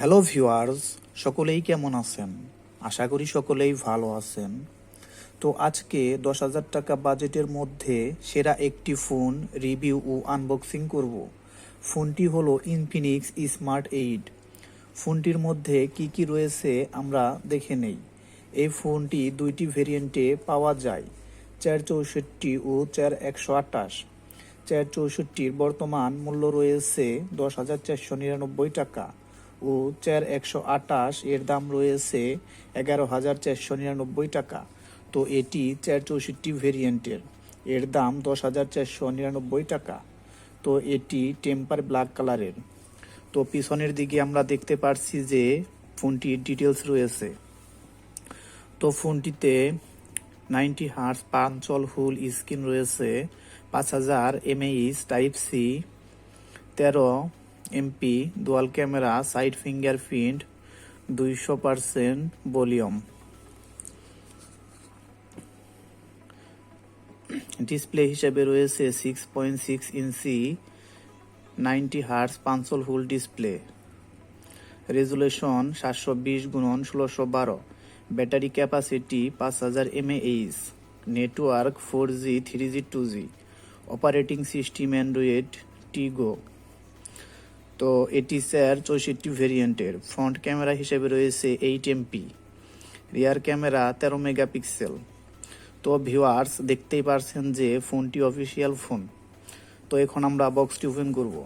Hello viewers, সকলেই কেমন আছেন? আশা করি সকলেই ভালো আছেন। তো আজকে দশ হাজার টাকা বাজেটের মধ্যে সেরা একটি ফোন রিভিউ ও আনবক্সিং করব। ফোনটি হলো ইনফিনিক্স স্মার্ট এইট ফোনটির মধ্যে কি কি রয়েছে আমরা দেখে নেই। এই ফোনটি দুইটি ভেরিয়েন্টে পাওয়া যায়, চার চৌষট্টি ও চার একশো আটাশ চার চৌষট্টির বর্তমান মূল্য রয়েছে দশ হাজার চারশো নিরানব্বই টাকা। ও চার একশো আটাশ এর দাম রয়েছে এগারো হাজার চারশো নিরানব্বই টাকা। তো এটি চার চৌষট্টি ভেরিয়েন্টের। এর দাম দশ হাজার চারশো নিরানব্বই টাকা। তো এটি টেম্পার ব্ল্যাক কালারের। তো পিছনের দিকে আমরা দেখতে পারছি যে ফোনটির ডিটেলস রয়েছে। তো ফোনটিতে নাইনটি হার্স পাঞ্চল হুল স্ক্রিন রয়েছে, পাঁচ হাজার এমএইচ টাইপ সি, তেরো MP dual camera side fingerprint দুইশো পারসেন্ট ভলিউম ডিসপ্লে হিসেবে রয়েছে six point six inch ninety hertz পাঁচশো হুল ডিসপ্লে রেজুলেশন সাতশো বিশ গুণন ষোলোশো বারো। ব্যাটারি ক্যাপাসিটি পাঁচ হাজার mAh network four G three G two G operating system Android Tiggo তো এটি স্যার চৌষট্টি ভেরিয়েন্টের ফ্রন্ট ক্যামেরা হিসেবে রয়েছে এইট এমপি, রিয়ার ক্যামেরা তেরো মেগাপিক্সেল। তো ভিউয়ার্স, দেখতেই পারছেন যে ফোনটি অফিসিয়াল ফোন। তো এখন আমরা বক্সটি ওপেন করব।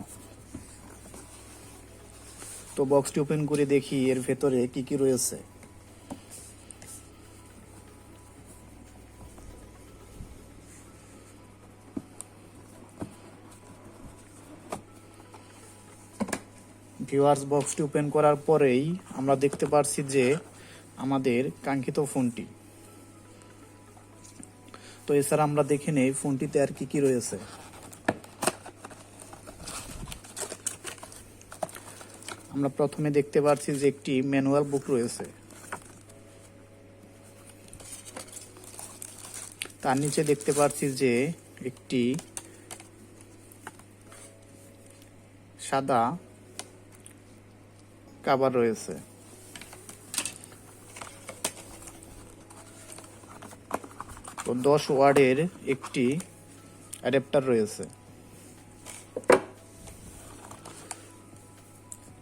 তো বক্সটি ওপেন করে দেখি এর ভেতরে কি কি রয়েছে। ভিউয়ার্স বক্সটি ওপেন করার পরেই আমরা দেখতে পারছি যে আমাদের কাঙ্ক্ষিত ফোনটি। তো এছাড়া আমরা দেখে নেই ফোনটিতে আর কি কি রয়েছে। আমরা প্রথমে দেখতে পাচ্ছি যে একটি ম্যানুয়াল বুক রয়েছে। তার নিচে দেখতে পাচ্ছি যে একটি সাদা কাবার রয়েছে। তো দশ ওয়ার্ডের একটি অ্যাডাপ্টার রয়েছে।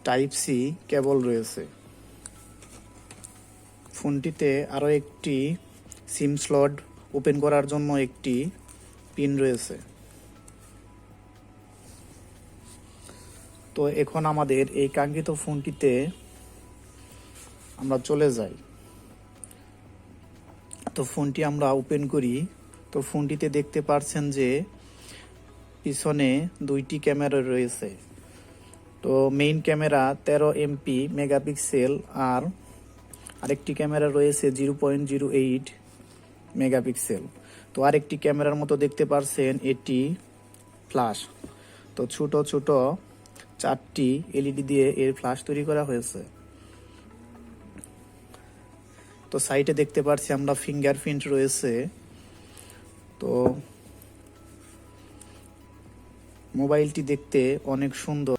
টাইপ সি কেবল রয়েছে। ফোনটিতে আরও একটি সিম স্লট ওপেন করার জন্য একটি পিন রয়েছে। তো এখন আমাদের এই কাঙ্ক্ষিত ফোনটিতে আমরা চলে যাই। তো ফোনটি আমরা ওপেন করি। তো ফোনটিতে দেখতে পারছেন যে পিছনে দুইটি ক্যামেরা রয়েছে। তো মেইন ক্যামেরা তেরো এমপি মেগাপিক্সেল আর আরেকটি ক্যামেরা রয়েছে zero point zero eight megapixel. তো আরেকটি ক্যামেরার মতো দেখতে পারছেন এটি ফ্লাশ তো ছোট ছোট চারটি এলইডি দিয়ে এর ফ্লাশ তৈরি করা হয়েছে। তো সাইটে দেখতে পাচ্ছি আমরা ফিঙ্গারপ্রিন্ট রয়েছে। তো মোবাইলটি দেখতে অনেক সুন্দর।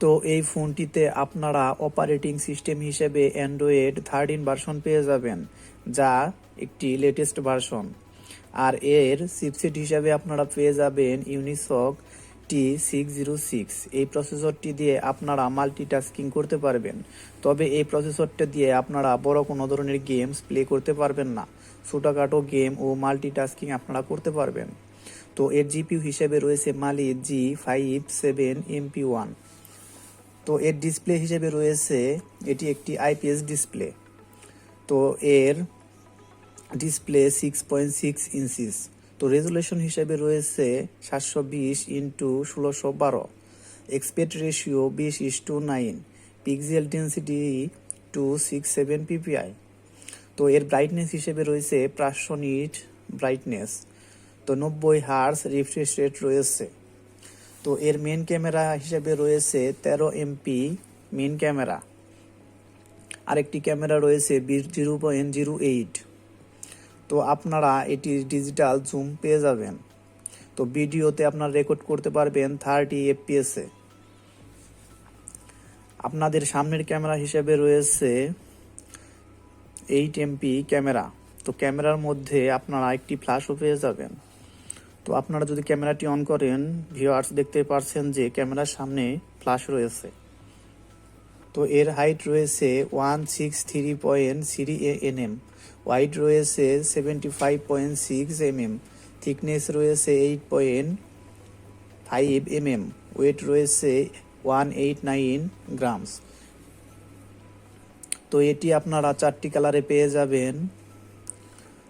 তো এই ফোনটিতে আপনারা অপারেটিং সিস্টেম হিসেবে অ্যান্ড্রয়েড থার্টিন ভার্সন পেয়ে যাবেন, যা একটি লেটেস্ট ভার্সন আর এর চিপসেট হিসাবে আপনারা পেয়ে যাবেন Unisoc T six zero six এই প্রসেসরটি দিয়ে আপনারা মাল্টিটাস্কিং করতে পারবেন। তবে এই প্রসেসরটা দিয়ে আপনারা বড় কোনো ধরনের গেমস প্লে করতে পারবেন না। ছোটোখাটো গেম ও মাল্টিটাস্কিং আপনারা করতে পারবেন। তো এর জিপিউ হিসেবে রয়েছে Mali G five seven MP one তো এর ডিসপ্লে হিসেবে রয়েছে, এটি একটি আইপিএস ডিসপ্লে তো এর display six point six inches তো রেজুলেশন হিসেবে রয়েছে সাতশো বিশ ইন্টু ষোলোশো বারো। এক্সপেক্ট রেশিও বিশ is two nine. Pixel density two six seven PPI. তো এর ব্রাইটনেস হিসেবে রয়েছে পাঁচশো নিট ব্রাইটনেস। তো নব্বই হার্স রিফ্রেশ রেট রয়েছে। তো এর মেন ক্যামেরা হিসেবে রয়েছে তেরো এমপি মেন ক্যামেরা। আরেকটি ক্যামেরা রয়েছে জিরো পয়েন্ট জিরো এইট। তো আপনারা এটি ডিজিটাল জুম পেয়ে যাবেন। তো ভিডিওতে আপনারা রেকর্ড করতে পারবেন থার্টি এফপিএসে আপনাদের সামনের ক্যামেরা হিসেবে রয়েছে এইট এমপি ক্যামেরা। তো ক্যামেরার মধ্যে আপনারা একটি ফ্ল্যাশও পেয়ে যাবেন। তো আপনারা যদি ক্যামেরাটি অন করেন ভিউয়ার্স দেখতে পারছেন যে ক্যামেরার সামনে ফ্ল্যাশ রয়েছে। তো এর হাইট রয়েছে one six three point three mm wide রয়েছে seventy five point six mm thickness রয়েছে eight point five mm weight রয়েছে ওয়ান এইট নাইন গ্রামস তো এটি আপনারা চারটি কালারে পেয়ে যাবেন।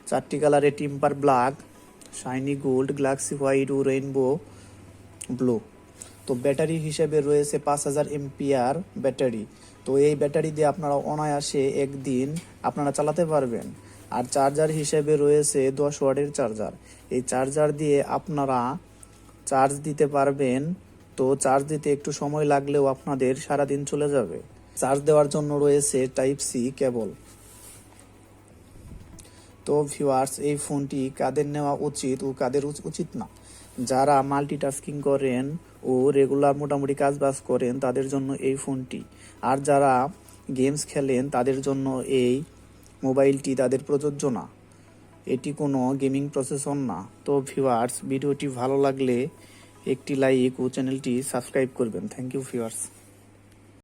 চারটি কালারে timber black shiny gold galaxy white ও রেইনবো ব্লু তো ব্যাটারি হিসেবে রয়েছে পাঁচ হাজার এমপিআর ব্যাটারি। তো এই ব্যাটারি দিয়ে আপনারা অনায়াসে একদিন আপনারা চালাতে পারবেন। আর চার্জার হিসেবে রয়েছে দশ ওয়াটের চার্জার এই চার্জার দিয়ে আপনারা চার্জ দিতে পারবেন, তো চার্জ দিতে একটু সময় লাগলেও আপনাদের সারাদিন চলে যাবে। চার্জ দেওয়ার জন্য রয়েছে টাইপ সি কেবল তো ভিউয়ার্স এই ফোনটি কাদের নেওয়া উচিত ও কাদের উচিত না? যারা মাল্টিটাস্কিং করেন ও রেগুলার মোটামুটি কাজ বাজ করেন, তাদের জন্য এই ফোনটি। আর যারা গেমস খেলেন, তাদের জন্য এই মোবাইলটি তাদের প্রযোজ্য না। এটি কোনো গেমিং প্রসেসর না। তো ভিওয়ার্স ভিডিওটি ভালো লাগলে একটি লাইক ও চ্যানেলটি সাবস্ক্রাইব করবেন। Thank you viewers.